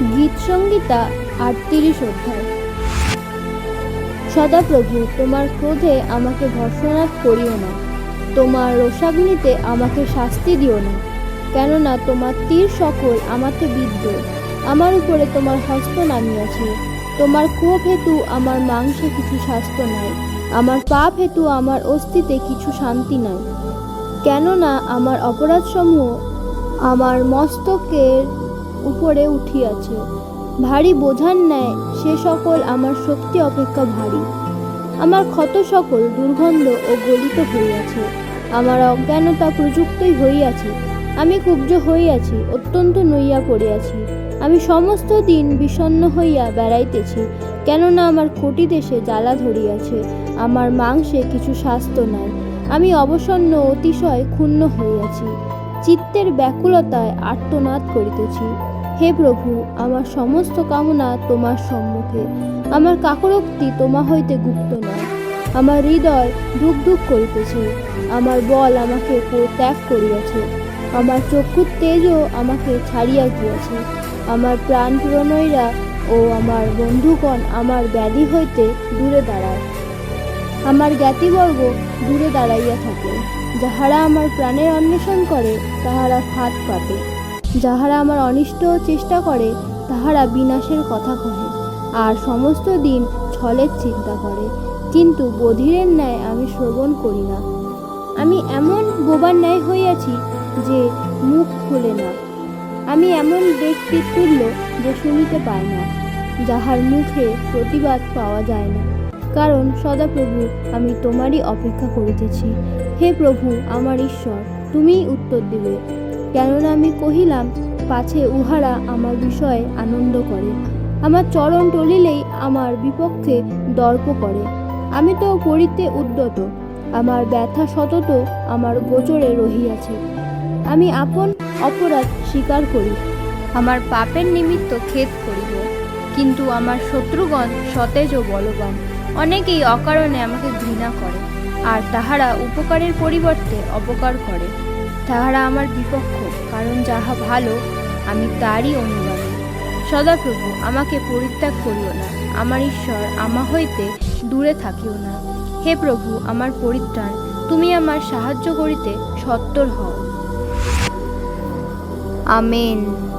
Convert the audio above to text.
গীত সংগীতা আটত্রিশ অধ্যায়। সদাপ্রভু, তোমার ক্রোধে আমাকে ভর্ষণাৎ করিও না। তোমার রোষাগ্নিতে আমাকে শাস্তি দিও না। কেননা তোমার তীর সকল আমাকে বিদ্ধ আমার উপরে তোমার হস্ত নামিয়াছে। তোমার ক্ষোভ হেতু আমার মাংসে কিছু স্বাস্থ্য নাই। আমার পাপ হেতু আমার অস্থিতে কিছু শান্তি নাই। কেননা আমার অপরাধসমূহ আমার মস্তকের উপরে উঠিয়াছে। ভারী বোঝার ন্যায় সে সকল আমার শক্তি অপেক্ষা ভারী। আমার ক্ষত সকল দুর্গন্ধ ও গলিত হইয়াছে। আমার অজ্ঞানতা প্রযুক্তই হইয়াছে। আমি কুব্জ হইয়াছি, অত্যন্ত নইয়া পড়িয়াছি। আমি সমস্ত দিন বিষণ্ণ হইয়া বেড়াইতেছি, কেননা আমার কোটি দেশে জ্বালা ধরিয়াছে। আমার মাংসে কিছু স্বাস্থ্য নাই। আমি অবসন্ন অতিশয় ক্ষুণ্ণ হইয়াছি। চিত্তের ব্যাকুলতায় আর্তনাদ করিতেছি। হে প্রভু, আমার সমস্ত কামনা তোমার সম্মুখে। আমার কাকরোক্তি তোমা হইতে গুপ্ত নয়। আমার হৃদয় দুঃখ দুঃখ করিতেছে। আমার বল আমাকে ত্যাগ করিয়াছে। আমার চক্ষুর তেজও আমাকে ছাড়িয়া গিয়াছে। আমার প্রাণ প্রণয়রা ও আমার বন্ধুগণ আমার ব্যাধি হইতে দূরে দাঁড়ায়। আমার জ্ঞাতিবর্গ দূরে দাঁড়াইয়া থাকে যাহারা আমার প্রাণের অন্বেষণ করে, তাহারা ফাঁদ পাতে। যাহারা আমার অনিষ্ট চেষ্টা করে, তাহারা বিনাশের কথা কহে। আর সমস্ত দিন ছলের চিন্তা করে। কিন্তু বধিরের ন্যায় আমি শ্রবণ করি না। আমি এমন বোবার ন্যায় হইয়াছি যে মুখ খুলে না। আমি এমন ব্যক্তি তুল্য যে শুনিতে পায় না, যাহার মুখে প্রতিবাদ পাওয়া যায় না। কারণ সদাপ্রভু, আমি তোমারই অপেক্ষা করিতেছি। হে প্রভু, আমার ঈশ্বর, তুমিই উত্তর দিবে। কেননা আমি কহিলাম, পাছে উহারা আমার বিষয়ে আনন্দ করে। আমার চরণ টলিলেই আমার বিপক্ষে দর্প করে। আমি তো করিতে উদ্যত, আমার ব্যথা সতত আমার গোচরে রহিয়াছে। আমি আপন অপরাধ স্বীকার করি, আমার পাপের নিমিত্ত খেদ করিব। কিন্তু আমার শত্রুগণ সতেজ ও বলবান। অনেকেই অকারণে আমাকে ঘৃণা করে, আর তাহারা উপকারের পরিবর্তে অপকার করে। তাহারা আমার বিপক্ষ, কারণ যাহা ভালো, আমি তারই অনুগামী। সদাপ্রভু, আমাকে পরিত্যাগ করিও না। আমার ঈশ্বর আমা হইতে দূরে থাকিও না। হে প্রভু, আমার পরিত্রাণ, তুমি আমার সাহায্য করিতে সত্তর হও। আমেন।